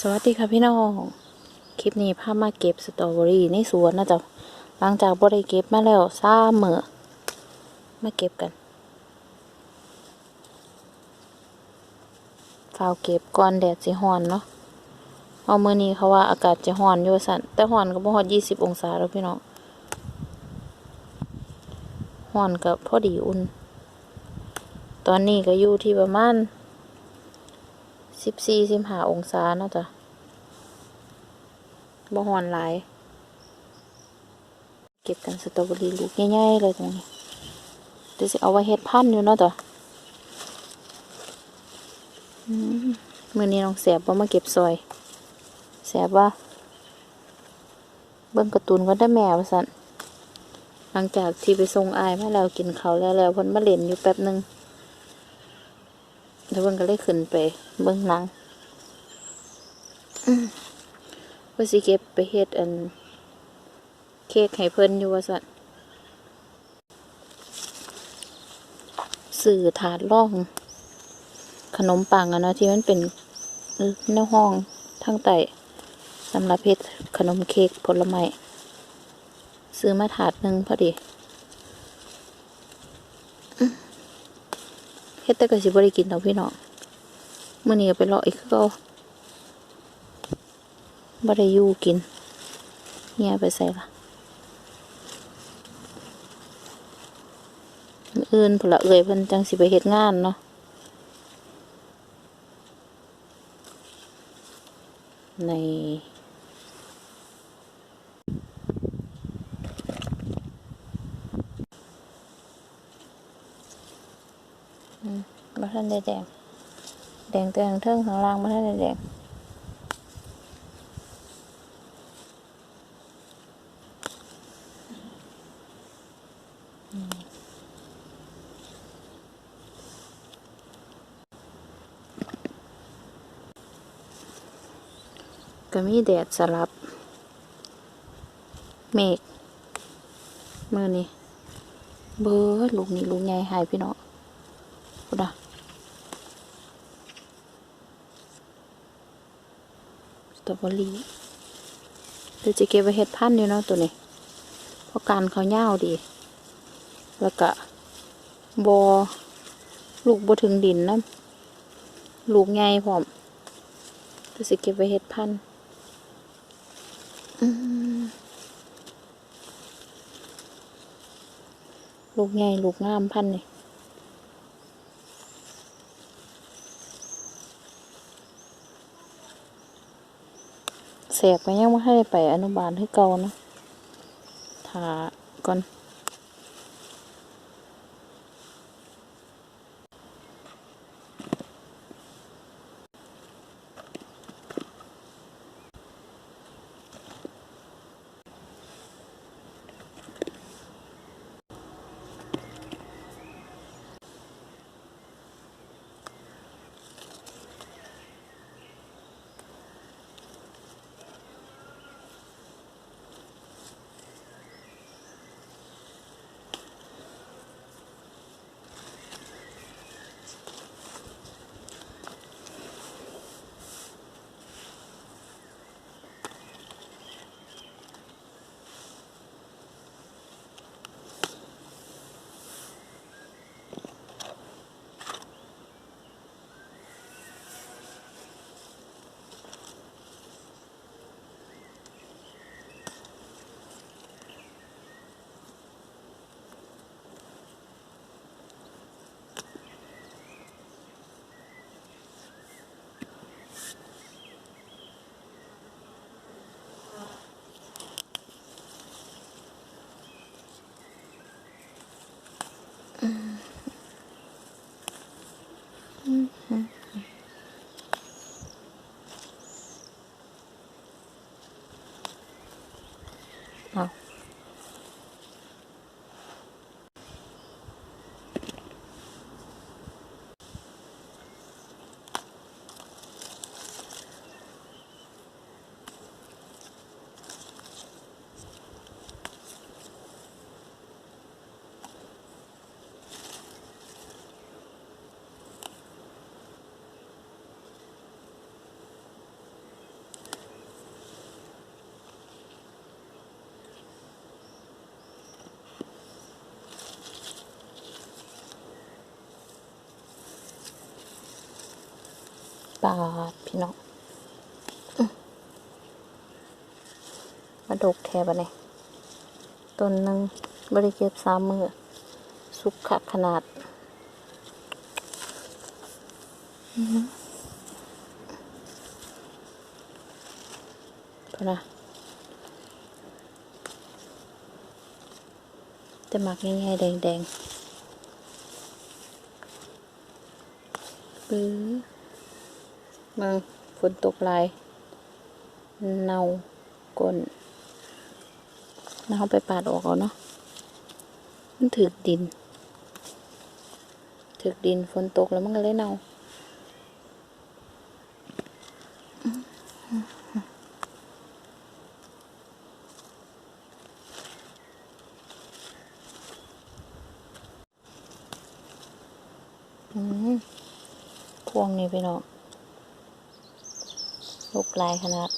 สวัสดีค่ะพี่น้อง คลิปนี้พามาเก็บสตรอเบอรี่ในสวนนะจ๊ะหลังจากบ่ได้เก็บมาแล้วสามมื้อมาเก็บกันฝ้าวเก็บก่อนแดดสิร้อนเนาะเอามื้อนี้เขาว่าอากาศจะร้อนอยู่ว่าซั่นแต่ร้อนก็บ่ฮอด20องศาแล้วพี่น้องร้อนก็พอดีอุ่น ตอนนี้ก็อยู่ที่ประมาณ สิบสี่สิบห้าองศาเนาะจ้ะบ่ฮ้อนหลาย เก็บกันสตรอเบอรี่ลูกใหญ่ๆเลยตรงนี้เดี๋ยวสิเอาไว้เฮ็ดพันอยู่เนาะจ้ะอืมมื้อนี้น้องแสบบ่มาเก็บซอย แสบว่า เบิ่งการ์ตูนก็ได้แม่ว่าซั่นหลังจากที่ไปส่งอายมาแล้วกินเขาแล้วแล้วพิ่นมาเล่นอยู่แป๊บหนึ่ง แล้วเพิ่นก็เลยขึ้นไปเบิ่งหนังเพื่อสิเก็บไปเฮ็ดอัน เค้กให้เพิ่นอยู่ว่าซั่นสื่อถาดร่อง ขนมปังอะนะที่มันเป็นเออในห้องทั้งไต่สำหรับเฮ็ดขนมเค้กผลไม้ซื้อมาถาดหนึ่งพอดี เฮ็ดแต่ก็สิบ่ได้กินดอกพี่น้องมื้อนี้ก็ไปเลาะอีกคือเก่าบ่ได้อยู่กินเฮียไปใส่ละออื่นพุ่นละเอ่ยเพิ่นจังสิไปเฮ็ดงานเนาะใน บ่ทันได้แดง แดงแต่ข้างเทิงข้างล่างบ่ทันได้แดงก็มีแดดสลับ เมฆมือนี้เบอร์ลูกนี้ลูกใหญ่หายพี่น้องพุดะ ตรอเบอรี่เดี๋ยวจะเก็บไว้เฮ็ดพันธุ์อยู่เนาะตัวนี้ เพราะการเขาเน่าดี แล้วก็บอลูกบถึงดินนะลูกใหญ่พร้อมเดี๋ยวจะเก็บไว้เฮ็ดพันธุ์ลูกใหญ่ลูกงามพันนี่ สกไปยังไม่ให้ไปอนุบาลให้เก่านะถาก่อนาทพี่น้องมาดกแทบะเนี่ยต้นหนึ่งบริเก็บสามมือสุกขขนาดอพอนะแต่หมักง่ายๆแดงๆปื้อ มึงฝนตกหลายเน่าก้นเน่าไปปาดออกเอาเนาะมันถึกดิน ถึกดินฝนตกแล้วมันก็เลยเน่าอืมพวงนี้พี่น้อง ลูกลายขนาด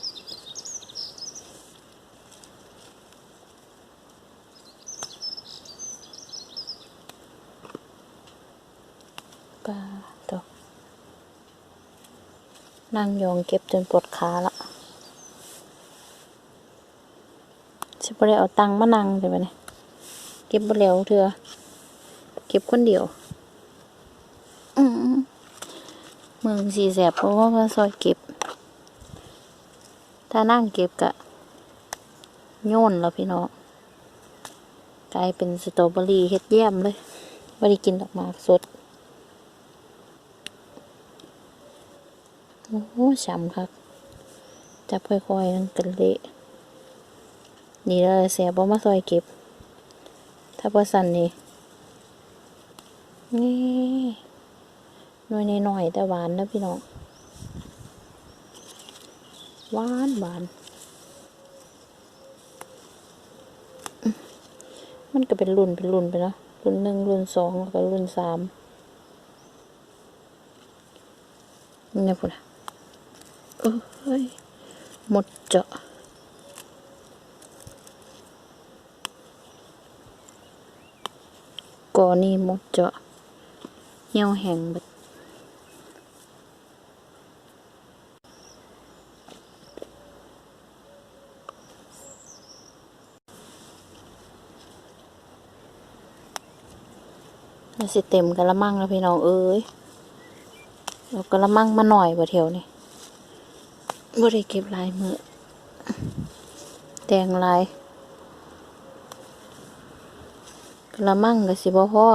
ปลาตกนั่งยองเก็บจนปวดขาละฉันไม่ได้เอาตังค์มานั่งเลยไปเนี่ยเก็บบ่แล้วเธอเก็บคนเดียว อืมเมืองสีแสบเพราะว่ามาซอยเก็บ ถ้านั่งเก็บกะโยนแล้วพี่น้องกลายเป็นสตรอเบอรี่เฮ็ดแย้มเลยไม่ได้กินดอกมาสดโอ้โหช้ำครับจับค่อยๆนั่งกันเละนี่เลยเสียบ่มาซอยเก็บ ถ้าพอสั่นนี่นี่หน่วยน้อยๆแต่หวานนะพี่น้อง หวานหวานมันก็เป็นรุ่นเป็นรุ่นไปนะรุ่นหนึ่งรุ่นสองแล้วก็รุ่นสามนี่พูดนะเอ้ยหมดเจาะก่อนี่หมดเจาะเหี่ยวแห้งบด แล้วสิเต็มกะละมังแล้วพี่น้องเอ้ยเรากะละมังมาหน่อยบ่เทียวนี่บ่ได้เก็บลายมือแดงลายกะละมังกะสิบ่พอ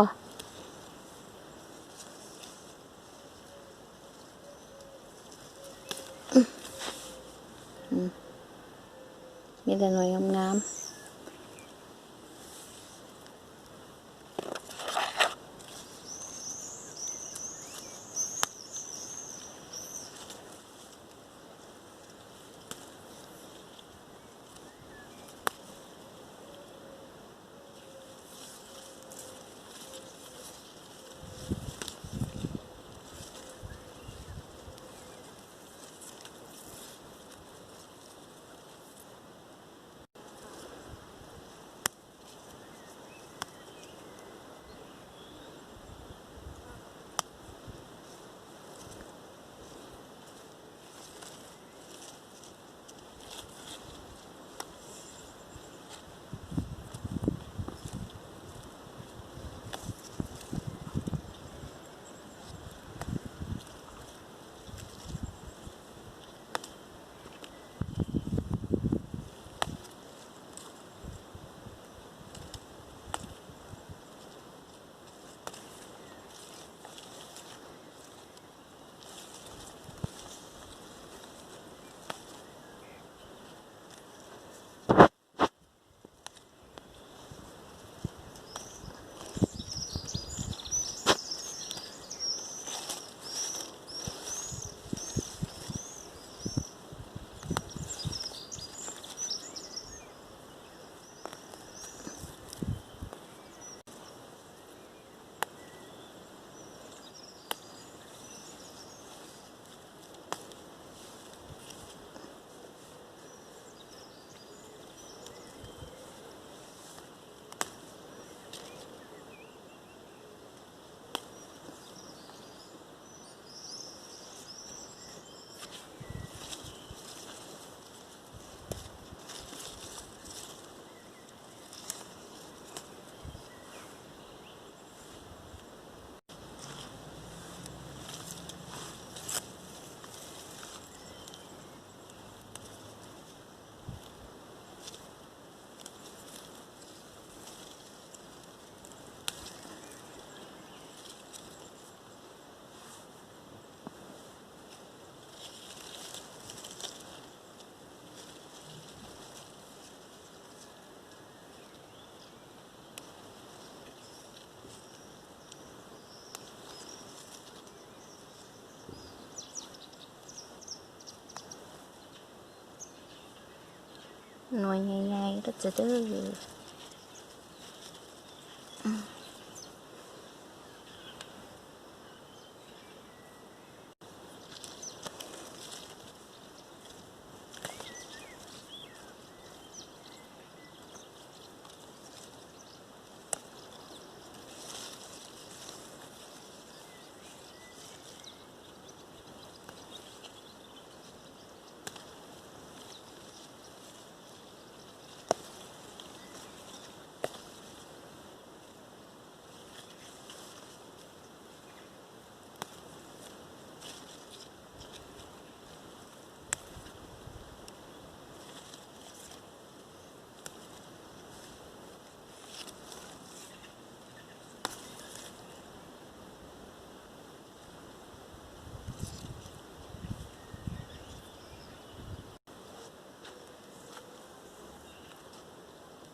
หน่วย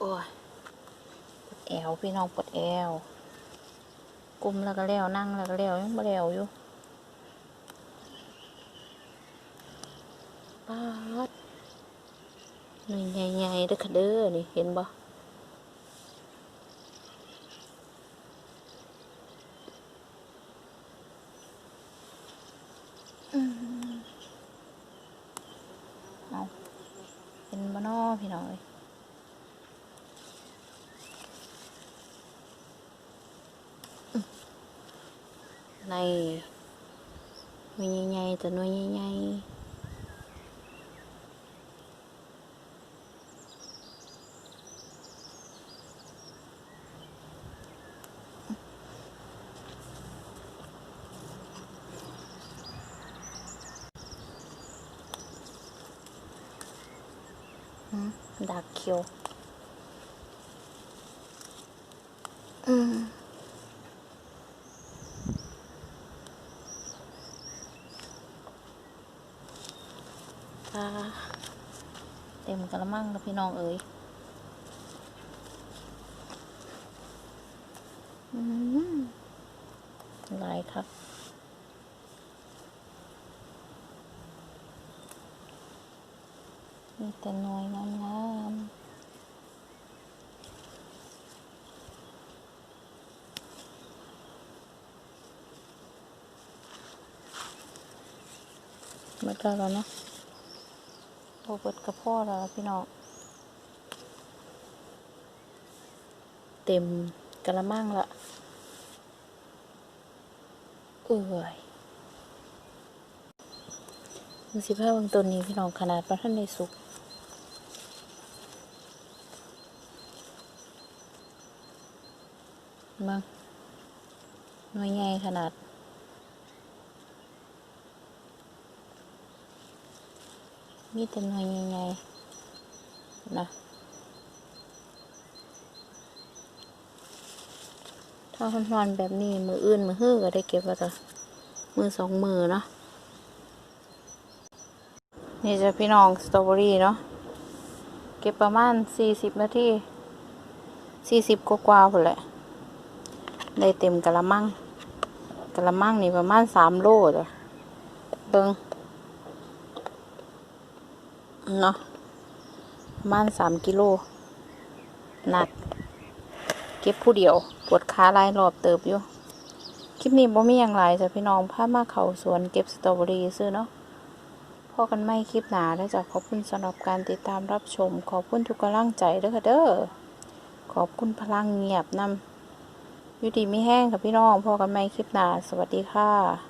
ปวดแอวพี่น้องปวดแอวกลุมแล้วก็แล้วนั่งแล้วก็แล้วยังบ่แล้วอยู่ปาดหน่วยใหญ่ๆเด้อค่ะเด้อนี่เห็นบ่อืมเอาเห็นบ่น้อพี่น้องเอ้ย ในมีใหญ่ๆแต่หน่วยใหญ่ๆอืมดักเขียว อืม ปลาเต็ม กระพี่น้องเอ๋ยลายครับมีแต่หน่วยงามๆหมดแล้วเนาะโบเบิดกระเพาะแล้วพี่น้อง เต็มกระมังละเอ้ยมือสิผ้าบางตัวนี้พี่น้องขนาดพระท่านในสุกมังหน่วยใหญ่ขนาดมีแต่หน่วยใหญ่ๆนะ ถ้าร้อนๆแบบนี้ มืออื่นมือฮื้อก็ได้เก็บแล้วจ้ะมือสองมือเนาะนี่จะพี่น้องสตรอเบอรี่เนาะเก็บประมาณสี่สิบนาทีสี่สิบกว่าๆพุ่นแหละ ได้เต็มกะละมังกะละมังนี่ประมาณสามโลจ้ะเบิงเนาะประมาณสามกิโลหนัก เก็บผู้เดียวปวดขาลายรอบเติบอยู่ คลิปนี้บ่มีอย่างไรจ้ะพี่น้องพามาเขาสวนเก็บสตรอเบอรี่ซื้อเนาะพอกันไม่คลิปหนาแล้วจ้ะขอบคุณสำหรับการติดตามรับชม ขอบคุณทุกกำลังใจเด้อค่ะเด้อขอบคุณพลังเงียบนำอยู่ดีไม่แห้งค่ะพี่น้องพอกันไม่คลิปหนาสวัสดีค่ะ